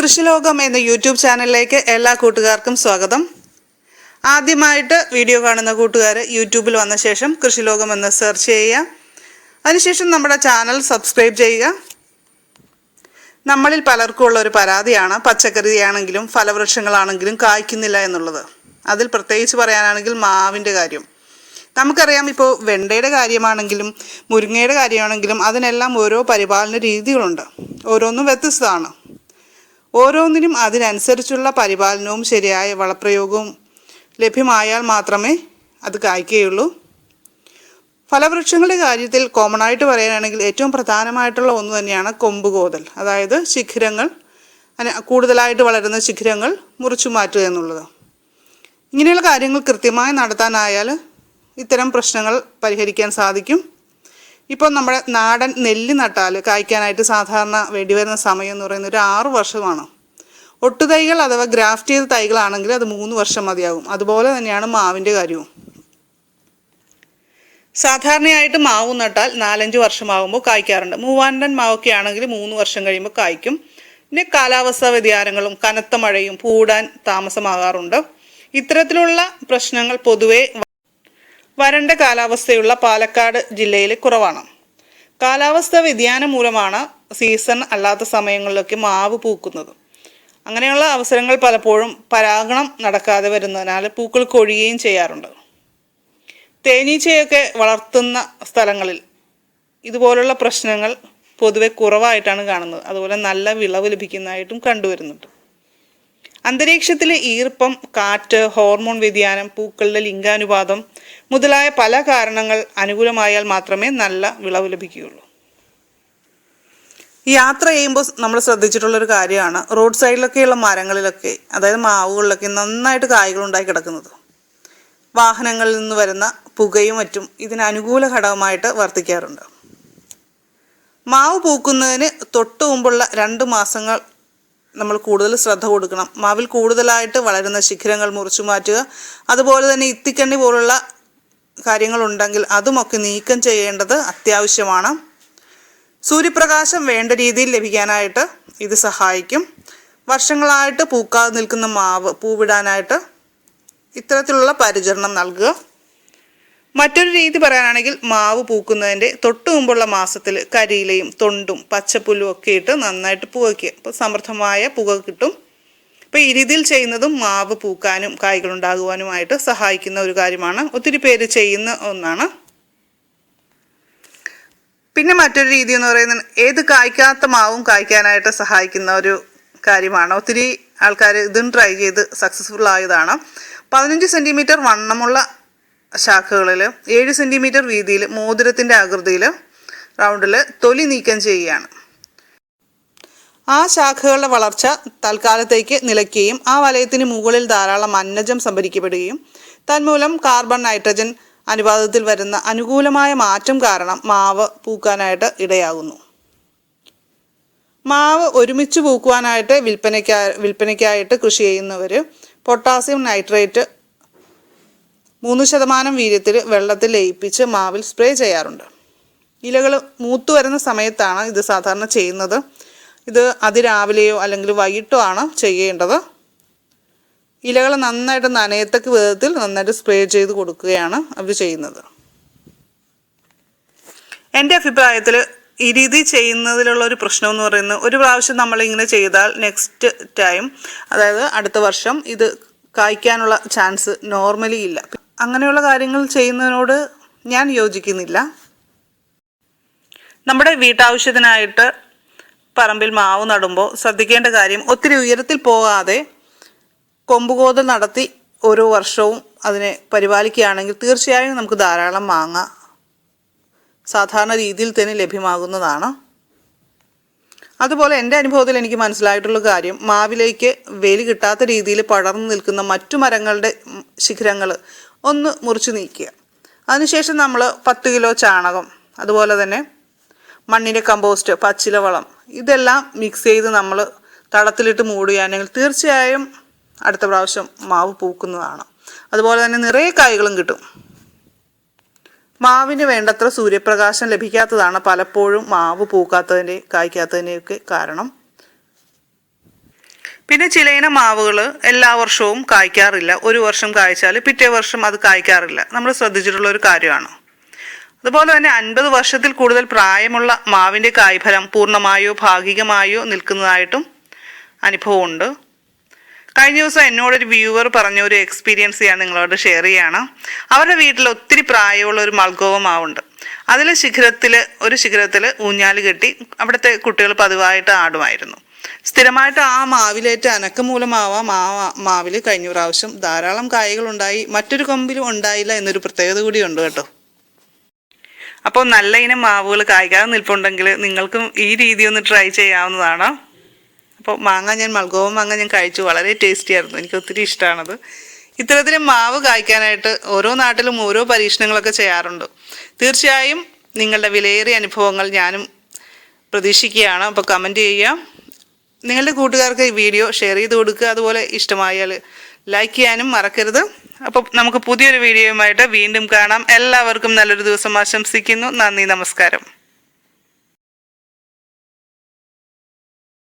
കൃഷിലോകം എന്ന യൂട്യൂബ് ചാനലിലേക്ക് എല്ലാ കൂട്ടുകാർക്കും സ്വാഗതം. ആദ്യമായിട്ട് വീഡിയോ കാണുന്ന കൂട്ടുകാർ യൂട്യൂബിൽ വന്ന ശേഷം കൃഷിലോകം എന്ന് സെർച്ച് ചെയ്യുക. അതിനുശേഷം നമ്മുടെ ചാനൽ സബ്സ്ക്രൈബ് ചെയ്യുക. നമ്മളിൽ പലർക്കും ഉള്ള ഒരു പരാതിയാണ്. പച്ചക്കറിയാണെങ്കിലും ഫലവൃക്ഷങ്ങളാണെങ്കിലും കായ്ക്കുന്നില്ല എന്നുള്ളത്. അതിൽ പ്രത്യേകിച്ച് പറയാനാണെങ്കിൽ മാവിന്റെ കാര്യം. നമുക്കറിയാം ഇപ്പോൾ വെണ്ടയുടെ കാര്യമാണെങ്കിലും മുരിങ്ങയുടെ കാര്യമാണെങ്കിലും അതിനെല്ലാം ഓരോ പരിപാലന രീതികളുണ്ട്. ഓരോന്നും വ്യത്യസ്തമാണ്. ഓരോന്നിനും അതിനനുസരിച്ചുള്ള പരിപാലനവും ശരിയായ വളപ്രയോഗവും ലഭ്യമായാൽ മാത്രമേ അത് കായ്ക്കുകയുള്ളൂ. ഫലവൃക്ഷങ്ങളുടെ കാര്യത്തിൽ കോമൺ ആയിട്ട് പറയാനാണെങ്കിൽ ഏറ്റവും പ്രധാനമായിട്ടുള്ള ഒന്ന് തന്നെയാണ് കൊമ്പ് കോതൽ. അതായത് ശിഖരങ്ങൾ കൂടുതലായിട്ട് വളരുന്ന ശിഖരങ്ങൾ മുറിച്ചു മാറ്റുക എന്നുള്ളത്. ഇങ്ങനെയുള്ള കാര്യങ്ങൾ കൃത്യമായി നടത്താനായാൽ ഇത്തരം പ്രശ്നങ്ങൾ പരിഹരിക്കാൻ സാധിക്കും. ഇപ്പോൾ നമ്മുടെ നാടൻ നെല്ല് നട്ടാൽ കായ്ക്കാനായിട്ട് സാധാരണ വേണ്ടി വരുന്ന സമയം എന്ന് പറയുന്നത് ഒരു ആറ് വർഷമാണ്. ഒട്ടുതൈകൾ അഥവാ ഗ്രാഫ്റ്റ് ചെയ്ത തൈകളാണെങ്കിൽ അത് മൂന്ന് വർഷം മതിയാകും. അതുപോലെ തന്നെയാണ് മാവിന്റെ കാര്യവും. സാധാരണയായിട്ട് മാവ് നട്ടാൽ നാലഞ്ച് വർഷമാകുമ്പോൾ കായ്ക്കാറുണ്ട്. മൂവാണ്ടൻ മാവൊക്കെ ആണെങ്കിൽ മൂന്ന് വർഷം കഴിയുമ്പോൾ കായ്ക്കും. പിന്നെ കാലാവസ്ഥാ വ്യതിയാനങ്ങളും കനത്ത മഴയും പൂടാൻ താമസമാകാറുണ്ട്. ഇത്തരത്തിലുള്ള പ്രശ്നങ്ങൾ പൊതുവെ വരണ്ട കാലാവസ്ഥയുള്ള പാലക്കാട് ജില്ലയിൽ കുറവാണ്. കാലാവസ്ഥ വ്യതിയാനം മൂലമാണ് സീസൺ അല്ലാത്ത സമയങ്ങളിലൊക്കെ മാവ് പൂക്കുന്നത്. അങ്ങനെയുള്ള അവസരങ്ങൾ പലപ്പോഴും പരാഗണം നടക്കാതെ വരുന്നതിനാൽ പൂക്കൾ കൊഴിയുകയും ചെയ്യാറുണ്ട്. തേനീച്ചയൊക്കെ വളർത്തുന്ന സ്ഥലങ്ങളിൽ ഇതുപോലുള്ള പ്രശ്നങ്ങൾ പൊതുവെ കുറവായിട്ടാണ് കാണുന്നത്. അതുപോലെ നല്ല വിളവ് ലഭിക്കുന്നതായിട്ടും കണ്ടുവരുന്നുണ്ട്. അന്തരീക്ഷത്തിലെ ഈർപ്പം കാറ്റ് ഹോർമോൺ വ്യതിയാനം പൂക്കളുടെ ലിംഗാനുപാതം മുതലായ പല കാരണങ്ങൾ അനുകൂലമായാൽ മാത്രമേ നല്ല വിളവ് ലഭിക്കുകയുള്ളൂ. യാത്ര ചെയ്യുമ്പോൾ നമ്മൾ ശ്രദ്ധിച്ചിട്ടുള്ളൊരു കാര്യമാണ് റോഡ് സൈഡിലൊക്കെയുള്ള മരങ്ങളിലൊക്കെ അതായത് മാവുകളിലൊക്കെ നന്നായിട്ട് കായ്കൾ ഉണ്ടായി കിടക്കുന്നത്. വാഹനങ്ങളിൽ നിന്ന് വരുന്ന പുകയും മറ്റും ഇതിന് അനുകൂല ഘടകമായിട്ട് വർത്തിക്കാറുണ്ട്. മാവ് പൂക്കുന്നതിന് തൊട്ട് മുമ്പുള്ള രണ്ട് മാസങ്ങൾ നമ്മൾ കൂടുതൽ ശ്രദ്ധ കൊടുക്കണം. മാവിൽ കൂടുതലായിട്ട് വളരുന്ന ശിഖരങ്ങൾ മുറിച്ചു മാറ്റുക. അതുപോലെ തന്നെ ഇത്തിക്കണ്ണി പോലുള്ള കാര്യങ്ങളുണ്ടെങ്കിൽ അതുമൊക്കെ നീക്കം ചെയ്യേണ്ടത് അത്യാവശ്യമാണ്. സൂര്യപ്രകാശം വേണ്ട രീതിയിൽ ലഭിക്കാനായിട്ട് ഇത് സഹായിക്കും. വർഷങ്ങളായിട്ട് പൂക്കാതെ നിൽക്കുന്ന മാവ് പൂവിടാനായിട്ട് ഇത്തരത്തിലുള്ള പരിചരണം നൽകുക. മറ്റൊരു രീതി പറയാനാണെങ്കിൽ മാവ് പൂക്കുന്നതിന്റെ തൊട്ട് മുമ്പുള്ള മാസത്തിൽ കരിയിലയും തൊണ്ടും പച്ചപ്പുല്ലും ഒക്കെ ഇട്ട് നന്നായിട്ട് പുകയ്ക്കുക അപ്പോൾ സമൃദ്ധമായ പുക കിട്ടും. അപ്പോൾ ഈ രീതിയിൽ ചെയ്യുന്നതും മാവ് പൂക്കാനും കായ്കൾ ഉണ്ടാകുവാനുമായിട്ട് സഹായിക്കുന്ന ഒരു കാര്യമാണ്. ഒത്തിരി പേര് ചെയ്യുന്ന ഒന്നാണ്. പിന്നെ മറ്റൊരു രീതി എന്ന് പറയുന്നത് ഏത് കായ്ക്കാത്ത മാവും കായ്ക്കാനായിട്ട് സഹായിക്കുന്ന ഒരു കാര്യമാണ്. ഒത്തിരി ആൾക്കാർ ഇതും ട്രൈ ചെയ്ത് സക്സസ്ഫുൾ ആയതാണ്. പതിനഞ്ച് സെന്റിമീറ്റർ വണ്ണമുള്ള ശാഖകളിൽ ഏഴ് സെന്റിമീറ്റർ വീതിയിൽ മോതിരത്തിന്റെ ആകൃതിയിൽ റൗണ്ടിൽ തൊലി നീക്കം ചെയ്യുകയാണ്. ആ ശാഖകളുടെ വളർച്ച തൽക്കാലത്തേക്ക് നിലയ്ക്കുകയും ആ വലയത്തിന് മുകളിൽ ധാരാളം അന്നജം സംഭരിക്കപ്പെടുകയും തന്മൂലം കാർബൺ നൈട്രജൻ അനുപാതത്തിൽ വരുന്ന അനുകൂലമായ മാറ്റം കാരണം മാവ് പൂക്കാനായിട്ട് ഇടയാകുന്നു. മാവ് ഒരുമിച്ച് പൂക്കുവാനായിട്ട് വിൽപ്പനയ്ക്കാ വിൽപ്പനയ്ക്കായിട്ട് കൃഷി ചെയ്യുന്നവർ പൊട്ടാസ്യം നൈട്രേറ്റ് മൂന്ന് ശതമാനം വീര്യത്തിൽ വെള്ളത്തിൽ ലയിപ്പിച്ച് മാവിൽ സ്പ്രേ ചെയ്യാറുണ്ട്. ഇലകൾ മൂത്തു വരുന്ന സമയത്താണ് ഇത് സാധാരണ ചെയ്യുന്നത്. ഇത് അതിരാവിലെയോ അല്ലെങ്കിൽ വൈകിട്ടോ ആണ് ചെയ്യേണ്ടത്. ഇലകൾ നന്നായിട്ട് നനയത്തക്ക വിധത്തിൽ നന്നായിട്ട് സ്പ്രേ ചെയ്ത് കൊടുക്കുകയാണ് അവർ ചെയ്യുന്നത്. എന്റെ അഭിപ്രായത്തിൽ ഈ രീതി ചെയ്യുന്നതിലുള്ള ഒരു പ്രശ്നം എന്ന് പറയുന്നത് ഒരു പ്രാവശ്യം നമ്മളിങ്ങനെ ചെയ്താൽ നെക്സ്റ്റ് ടൈം അതായത് അടുത്ത വർഷം ഇത് കായ്ക്കാനുള്ള ചാൻസ് നോർമലി ഇല്ല. അങ്ങനെയുള്ള കാര്യങ്ങൾ ചെയ്യുന്നതിനോട് ഞാൻ യോജിക്കുന്നില്ല. നമ്മുടെ വീട്ടാവശ്യത്തിനായിട്ട് പറമ്പിൽ മാവ് നടുമ്പോൾ ശ്രദ്ധിക്കേണ്ട കാര്യം ഒത്തിരി ഉയരത്തിൽ പോകാതെ കൊമ്പുകോതൽ നടത്തി ഓരോ വർഷവും അതിനെ പരിപാലിക്കുകയാണെങ്കിൽ തീർച്ചയായും നമുക്ക് ധാരാളം മാങ്ങ സാധാരണ രീതിയിൽ തന്നെ ലഭ്യമാകുന്നതാണ്. അതുപോലെ എന്റെ അനുഭവത്തിൽ എനിക്ക് മനസ്സിലായിട്ടുള്ള കാര്യം മാവിലേക്ക് വേലി കിട്ടാത്ത രീതിയിൽ പടർന്നു നിൽക്കുന്ന മറ്റു മരങ്ങളുടെ ശിഖരങ്ങൾ ഒന്ന് മുറിച്ചു നീക്കുക. അതിനുശേഷം നമ്മൾ പത്ത് കിലോ ചാണകം അതുപോലെ തന്നെ മണ്ണിന്റെ കമ്പോസ്റ്റ് പച്ചിലവളം ഇതെല്ലാം മിക്സ് ചെയ്ത് നമ്മൾ തളത്തിലിട്ട് മൂടുകയാണെങ്കിൽ തീർച്ചയായും അടുത്ത പ്രാവശ്യം മാവ് പൂക്കുന്നതാണ്. അതുപോലെ തന്നെ നിറയെ കായ്കളും കിട്ടും. മാവിന് വേണ്ടത്ര സൂര്യപ്രകാശം ലഭിക്കാത്തതാണ് പലപ്പോഴും മാവ് പൂക്കാത്തതിന്റെ കായ്ക്കാത്തതിന്റെയൊക്കെ കാരണം. പിന്നെ ചിലയിനം മാവുകൾ എല്ലാ വർഷവും കായ്ക്കാറില്ല. ഒരു വർഷം കായ്ച്ചാൽ പിറ്റേ വർഷം അത് കായ്ക്കാറില്ല. നമ്മൾ ശ്രദ്ധിച്ചിട്ടുള്ള ഒരു കാര്യമാണ്. അതുപോലെ തന്നെ അൻപത് വർഷത്തിൽ കൂടുതൽ പ്രായമുള്ള മാവിന്റെ കായ്ഫലം പൂർണമായോ ഭാഗികമായോ നിൽക്കുന്നതായിട്ടും അനുഭവമുണ്ട്. കഴിഞ്ഞ ദിവസം എന്നോട് ഒരു വ്യൂവർ പറഞ്ഞ ഒരു എക്സ്പീരിയൻസ് ഞാൻ നിങ്ങളോട് ഷെയർ ചെയ്യാണ്. അവരുടെ വീട്ടിൽ ഒത്തിരി പ്രായമുള്ള ഒരു മൾഗോവ മാവുണ്ട്. അതിൽ ശിഖരത്തിൽ ഒരു ശിഖരത്തിൽ ഊഞ്ഞാൽ കെട്ടി അവിടുത്തെ കുട്ടികൾ പതിവായിട്ട് ആടുമായിരുന്നു. സ്ഥിരമായിട്ട് ആ മാവിലേറ്റ് അനക്കം മൂലമാവാം ആ മാവിൽ കഴിഞ്ഞ പ്രാവശ്യം ധാരാളം കായകളുണ്ടായി മറ്റൊരു കൊമ്പിലും ഉണ്ടായില്ല എന്നൊരു പ്രത്യേകത കൂടിയുണ്ട് കേട്ടോ. അപ്പോൾ നല്ല ഇനം മാവുകൾ കായ്ക്കാതെ നിൽപ്പുണ്ടെങ്കിൽ നിങ്ങൾക്കും ഈ രീതി ഒന്ന് ട്രൈ ചെയ്യാവുന്നതാണ്. അപ്പോൾ മാങ്ങ ഞാൻ മൽഗോവ മാങ്ങ ഞാൻ കഴിച്ചു. വളരെ ടേസ്റ്റി ആയിരുന്നു. എനിക്ക് ഒത്തിരി ഇഷ്ടമാണത് ഇത്തരത്തിൽ മാവ് കായ്ക്കാനായിട്ട് ഓരോ നാട്ടിലും ഓരോ പരീക്ഷണങ്ങളൊക്കെ ചെയ്യാറുണ്ട്. തീർച്ചയായും നിങ്ങളുടെ വിലയേറിയ അനുഭവങ്ങൾ ഞാനും പ്രതീക്ഷിക്കുകയാണ്. അപ്പോൾ കമന്റ് ചെയ്യുക നിങ്ങളുടെ കൂട്ടുകാർക്ക് ഈ വീഡിയോ ഷെയർ ചെയ്ത് കൊടുക്കുക. അതുപോലെ ഇഷ്ടമായാൽ ലൈക്ക് ചെയ്യാനും മറക്കരുത്. അപ്പോൾ നമുക്ക് പുതിയൊരു വീഡിയോയുമായിട്ട് വീണ്ടും കാണാം. എല്ലാവർക്കും നല്ലൊരു ദിവസം ആശംസിക്കുന്നു. നന്ദി നമസ്കാരം.